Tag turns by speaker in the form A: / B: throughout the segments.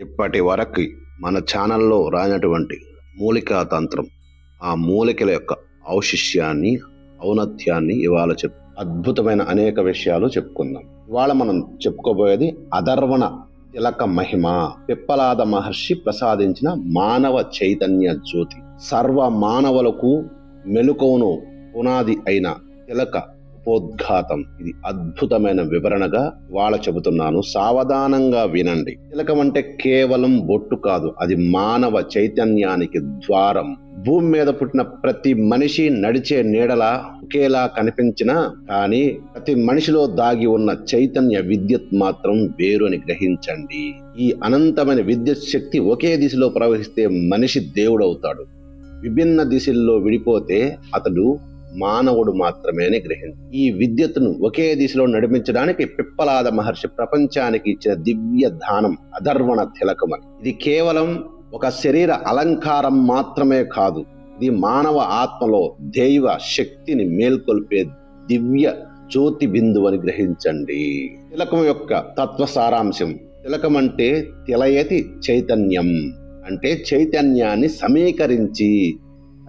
A: ఇప్పటి వరకు మన ఛానల్లో రానటువంటి మూలికా తంత్రం ఆ మూలికల యొక్క ఔశిష్యాన్ని ఔన్నత్యాన్ని ఇవాళ చెప్ అద్భుతమైన అనేక విషయాలు చెప్పుకుందాం. ఇవాళ మనం చెప్పుకోబోయేది అధర్వణ తిలక మహిమ. పిప్పలాద మహర్షి ప్రసాదించిన మానవ చైతన్య జ్యోతి. సర్వ మానవులకు మెలుకవును పునాది అయిన తిలక ఉపోద్ఘాతం. ఇది అద్భుతమైన వివరణగా వాళ్ళ చెబుతున్నాను. సావధానంగా వినండి. తిలకం అంటే కేవలం బొట్టు కాదు. అది మానవ చైతన్యానికి ద్వారం. భూమి మీద పుట్టిన ప్రతి మనిషి నడిచే నీడలా ఒకేలా కనిపించినా కానీ ప్రతి మనిషిలో దాగి ఉన్న చైతన్య విద్యుత్ మాత్రం వేరుని గ్రహించండి. ఈ అనంతమైన విద్యుత్ శక్తి ఒకే దిశలో ప్రవహిస్తే మనిషి దేవుడవుతాడు. విభిన్న దిశల్లో విడిపోతే అతడు మానవుడు మాత్రమే అని గ్రహించి ఈ విద్యుత్తును ఒకే దిశలో నడిపించడానికి పిప్పలాద మహర్షి ప్రపంచానికి ఇచ్చిన దివ్య దానం అధర్వణ తిలకమని ఇది కేవలం ఒక శరీర అలంకారం మాత్రమే కాదు ఇది మానవ ఆత్మలో దైవ శక్తిని మేల్కొల్పే దివ్య జ్యోతి బిందువు అని గ్రహించండి. తిలకం యొక్క తత్వ సారాంశం తిలకం అంటే తిలయతి చైతన్యం అంటే చైతన్యాన్ని సమీకరించి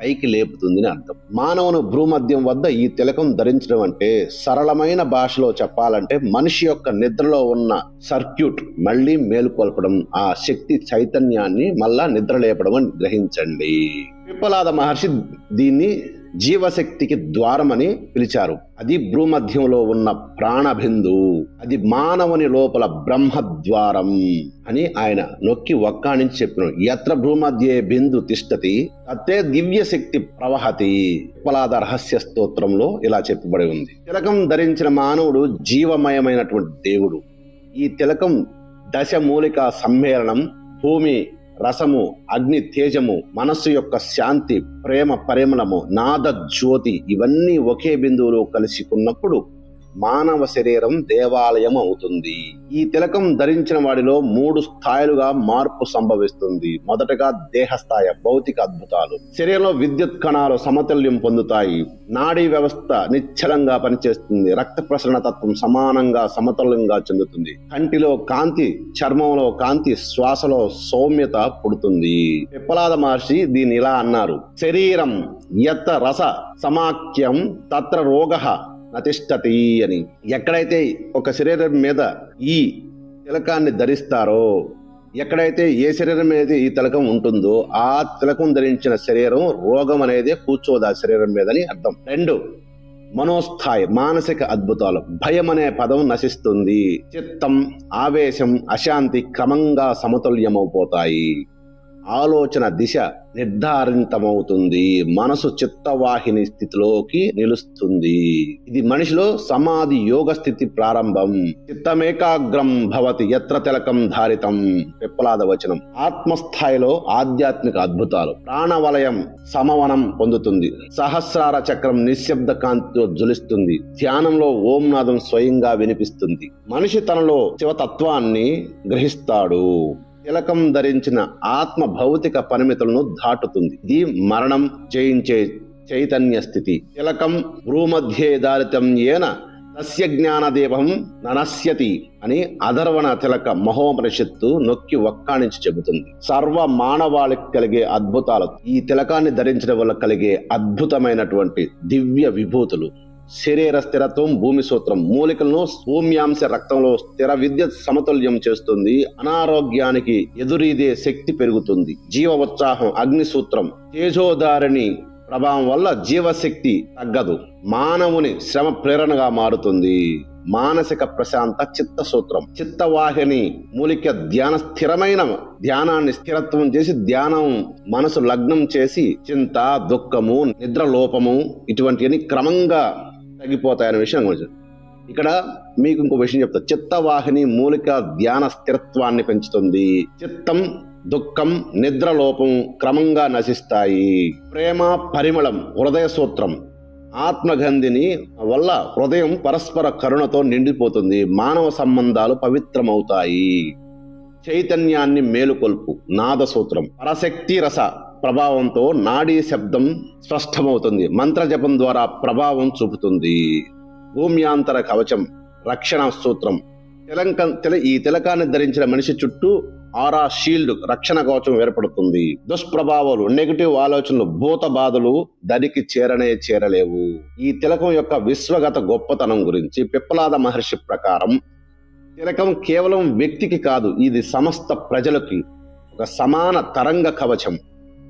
A: పైకి లేపుతుందని అర్థం. మానవుని భ్రూమధ్యం వద్ద ఈ తిలకం ధరించడం అంటే సరళమైన భాషలో చెప్పాలంటే మనిషి యొక్క నిద్రలో ఉన్న సర్క్యూట్ మళ్ళీ మేలుకొల్పడం ఆ శక్తి చైతన్యాన్ని మళ్ళా నిద్ర లేపడం అని గ్రహించండి. పిప్పలాద మహర్షి దీన్ని జీవశక్తికి ద్వారమని పిలిచారు. అది భ్రూమధ్యంలో ఉన్న ప్రాణబిందు. అది మానవుని లోపల బ్రహ్మద్వారం అని ఆయన నొక్కి ఒక్కానించి చెప్పిన ఎత్ర భ్రూమధ్యే బిందు తిష్టతి తత్తే దివ్య శక్తి ప్రవహతి. ఉపలాద రహస్య స్తోత్రంలో ఇలా చెప్పబడి ఉంది. తిలకం ధరించిన మానవుడు జీవమయమైనటువంటి దేవుడు. ఈ తిలకం దశ మూలిక సమ్మేళనం భూమి రసము అగ్ని తేజము మనస్సు యొక్క శాంతి ప్రేమ పరిమళము నాద జ్యోతి ఇవన్నీ ఒకే బిందువులో కలిసికున్నప్పుడు మానవ శరీరం దేవాలయం అవుతుంది. ఈ తిలకం ధరించిన వాడిలో మూడు స్థాయిలుగా మార్పు సంభవిస్తుంది. మొదటగా దేహస్థాయి భౌతిక అద్భుతాలు. శరీరంలో విద్యుత్ కణాలు సమతుల్యం పొందుతాయి. నాడీ వ్యవస్థ నిశ్చలంగా పనిచేస్తుంది. రక్త ప్రసరణ తత్వం సమానంగా సమతుల్యంగా చెందుతుంది. కంటిలో కాంతి చర్మంలో కాంతి శ్వాసలో సౌమ్యత పుడుతుంది. పిప్పలాద మహర్షి దీన్ని ఇలా అన్నారు. శరీరం యత్త రస సమాఖ్యం తత్ర రోగ నతిష్టతి అని. ఎక్కడైతే ఒక శరీరం మీద ఈ తిలకాన్ని ధరిస్తారో ఎక్కడైతే ఏ శరీరం మీద ఈ తిలకం ఉంటుందో ఆ తిలకం ధరించిన శరీరం రోగం అనేది కూర్చోదు ఆ శరీరం మీద అని అర్థం. రెండు మనోస్థాయి మానసిక అద్భుతాలు. భయం అనే పదం నశిస్తుంది. చిత్తం ఆవేశం అశాంతి క్రమంగా సమతుల్యమైపోతాయి ఆలోచన దిశ నిర్ధారితమవుతుంది. మనసు చిత్తవాహిని స్థితిలోకి నిలుస్తుంది. ఇది మనిషిలో సమాధి యోగ స్థితి ప్రారంభం. చిత్తమేకాగ్రం భవతి ఎత్ర తిలకం ధారితం. పిప్పలాద వచనం. ఆత్మస్థాయిలో ఆధ్యాత్మిక అద్భుతాలు. ప్రాణవలయం సమవనం పొందుతుంది. సహస్రార చక్రం నిశ్శబ్ద కాంతితో జ్వలిస్తుంది. ధ్యానంలో ఓంనాదం స్వయంగా వినిపిస్తుంది. మనిషి తనలో శివతత్వాన్ని గ్రహిస్తాడు. తిలకం ధరించిన ఆత్మ భౌతిక పరిమితులను దాటుతుంది. ఇది మరణం జయించే చైతన్య స్థితి. తిలకం భ్రూమధ్యే దారితం ఏన తస్య జ్ఞానదీపం ననస్యతి అని అధర్వణ తిలక మహోపనిషత్తు నొక్కి ఒక్కాణించి చెబుతుంది. సర్వ మానవాళికి కలిగే అద్భుతాలు. ఈ తిలకాన్ని ధరించడం వల్ల కలిగే అద్భుతమైనటువంటి దివ్య విభూతులు. శరీర స్థిరత్వం భూమి సూత్రం. మూలికలను భూమ్యాంశ రక్తంలో స్థిర విద్యుత్ సమతుల్యం చేస్తుంది. అనారోగ్యానికి ఎదురీదే శక్తి పెరుగుతుంది. జీవ ఉత్సాహం అగ్ని సూత్రం తేజోదారిణి ప్రభావం వల్ల జీవశక్తి తగ్గదు. మానవుని శ్రమ ప్రేరణగా మారుతుంది. మానసిక ప్రశాంత చిత్త సూత్రం చిత్తవాహిని మూలిక ధ్యాన స్థిరమైన ధ్యానాన్ని స్థిరత్వం చేసి ధ్యానం మనసు లగ్నం చేసి చింత దుఃఖము నిద్ర లోపము ఇటువంటివన్నీ క్రమంగా తగ్గిపోతాయనే విషయం గురించి. ఇక్కడ మీకు ఇంకో విషయం చెప్తా. చిత్తవాహిని మూలిక ధ్యాన స్థిరత్వాన్ని పెంచుతుంది. చిత్తం దుఃఖం నిద్రలోపం క్రమంగా నశిస్తాయి. ప్రేమ పరిమళం హృదయ సూత్రం. ఆత్మగంధిని వల్ల హృదయం పరస్పర కరుణతో నిండిపోతుంది. మానవ సంబంధాలు పవిత్రమవుతాయి. చైతన్యాన్ని మేలుకొల్పు. నాద సూత్రం పరశక్తి రస. ప్రభావంతో నాడీ శబ్దం స్పష్టమవుతుంది. మంత్ర జపం ద్వారా ప్రభావం చూపుతుంది. భూమ్యాంతర కవచం రక్షణ సూత్రం. తిలంక తిల ఈ తిలకాన్ని ధరించిన మనిషి చుట్టూ ఆరా షీల్డ్ రక్షణ కవచం ఏర్పడుతుంది. దుష్ప్రభావాలు నెగిటివ్ ఆలోచనలు భూత బాధలు దరికి చేరనే చేరలేవు. ఈ తిలకం యొక్క విశ్వగత గొప్పతనం గురించి పిప్పలాద మహర్షి ప్రకారం తిలకం కేవలం వ్యక్తికి కాదు ఇది సమస్త ప్రజలకి ఒక సమాన తరంగ కవచం.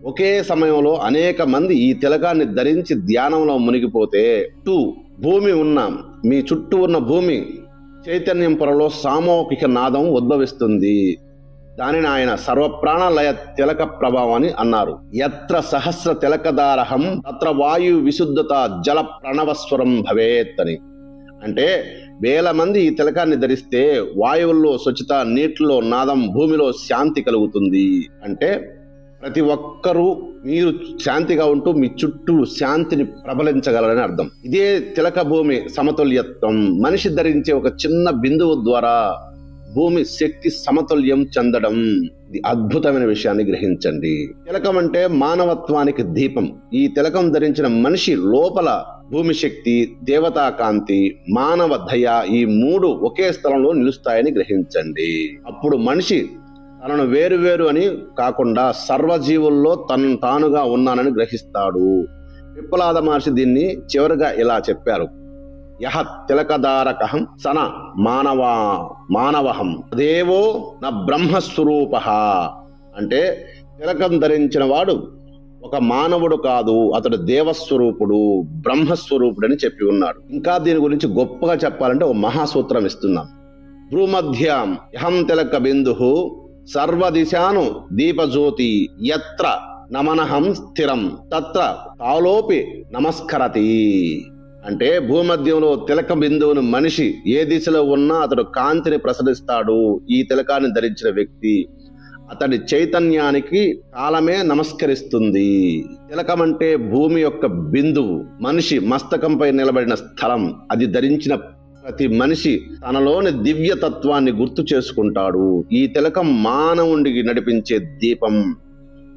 A: ఒకే సమయంలో అనేక మంది ఈ తిలకాన్ని ధరించి ధ్యానంలో మునిగిపోతే టూ భూమి ఉన్న. మీ చుట్టూ ఉన్న భూమి చైతన్యం పొరలో సామూహిక నాదం ఉద్భవిస్తుంది. దానిని ఆయన సర్వప్రాణలయ తిలక ప్రభావం అని అన్నారు. ఎత్ర సహస్ర తిలకదారహం తత్ర వాయు విశుద్ధత జల ప్రణవస్వరం భవేత్ అని. అంటే వేల మంది ఈ తిలకాన్ని ధరిస్తే వాయువుల్లో స్వచ్ఛత నీటిలో నాదం భూమిలో శాంతి కలుగుతుంది. అంటే ప్రతి ఒక్కరూ మీరు శాంతిగా ఉంటూ మీ చుట్టూ శాంతిని ప్రబలించగలరని అర్థం. ఇదే తిలక భూమి సమతుల్యత్వం. మనిషి ధరించే ఒక చిన్న బిందువు ద్వారా భూమి శక్తి సమతుల్యం చెందడం. ఇది అద్భుతమైన విషయాన్ని గ్రహించండి. తిలకం అంటే మానవత్వానికి దీపం. ఈ తిలకం ధరించిన మనిషి లోపల భూమి శక్తి దేవతా కాంతి మానవ దయ ఈ మూడు ఒకే స్థలంలో నిలుస్తాయని గ్రహించండి. అప్పుడు మనిషి తనను వేరు వేరు అని కాకుండా సర్వజీవుల్లో తను తానుగా ఉన్నానని గ్రహిస్తాడు. పిప్పలాద మహర్షి దీన్ని చివరిగా ఇలా చెప్పారు. యహ తిలకదారకహం సన మానవా మానవహం దేవో నా బ్రహ్మస్వరూప. అంటే తిలకం ధరించిన వాడు ఒక మానవుడు కాదు అతడు దేవస్వరూపుడు బ్రహ్మస్వరూపుడు అని చెప్పి ఉన్నాడు. ఇంకా దీని గురించి గొప్పగా చెప్పాలంటే ఒక మహాసూత్రం ఇస్తున్నాం భూమధ్యం యహం తిలక బిందు సర్వదిశాను దీపజ్యోతి ఎత్ర నమనహం స్థిరం తత్ర తాలోపి నమస్కరతి. అంటే భూమధ్యంలో తిలక బిందువును మనిషి ఏ దిశలో ఉన్నా అతడు కాంతిని ప్రసరిస్తాడు. ఈ తిలకాన్ని ధరించిన వ్యక్తి అతడి చైతన్యానికి కాలమే నమస్కరిస్తుంది. తిలకం అంటే భూమి యొక్క బిందువు మనిషి మస్తకంపై నిలబడిన స్థలం. అది ధరించిన ప్రతి మనిషి తనలోని దివ్యతత్వాన్ని గుర్తు చేసుకుంటాడు. ఈ తిలకం మానవుడికి నడిపించే దీపం.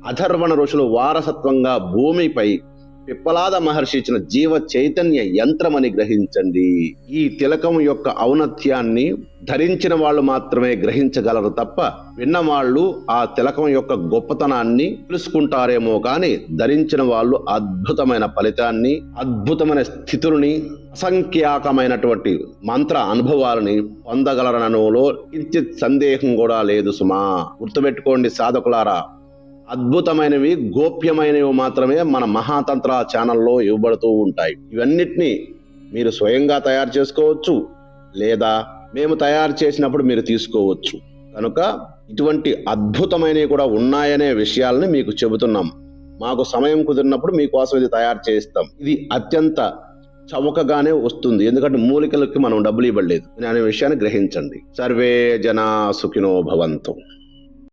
A: అధర్వణ ఋషులు వారసత్వంగా భూమిపై పిప్పలాద మహర్షి ఇచ్చిన జీవ చైతన్య యంత్రమని గ్రహించండి. ఈ తిలకం యొక్క ఔన్నత్యాన్ని ధరించిన వాళ్ళు మాత్రమే గ్రహించగలరు తప్ప విన్నవాళ్ళు ఆ తిలకం యొక్క గొప్పతనాన్ని తెలుసుకుంటారేమో కానీ ధరించిన వాళ్ళు అద్భుతమైన ఫలితాన్ని అద్భుతమైన స్థితులని అసంఖ్యాకమైనటువంటి మంత్ర అనుభవాలని పొందగలరనలో కించిత్ సందేహం కూడా లేదు సుమా. గుర్తుపెట్టుకోండి సాధకులారా అద్భుతమైనవి గోప్యమైనవి మాత్రమే మన మహాతంత్ర ఛానల్లో ఇవ్వబడుతూ ఉంటాయి. ఇవన్నిటినీ మీరు స్వయంగా తయారు చేసుకోవచ్చు లేదా మేము తయారు చేసినప్పుడు మీరు తీసుకోవచ్చు. కనుక ఇటువంటి అద్భుతమైనవి కూడా ఉన్నాయనే విషయాలని మీకు చెబుతున్నాం. మాకు సమయం కుదిరినప్పుడు మీకోసం ఇది తయారు చేస్తాం. ఇది అత్యంత చవకగానే వస్తుంది. ఎందుకంటే మూలికలకి మనం డబ్బులు ఇవ్వలేదు. అనే విషయాన్ని గ్రహించండి. సర్వే జనా సుఖినో భవంతు.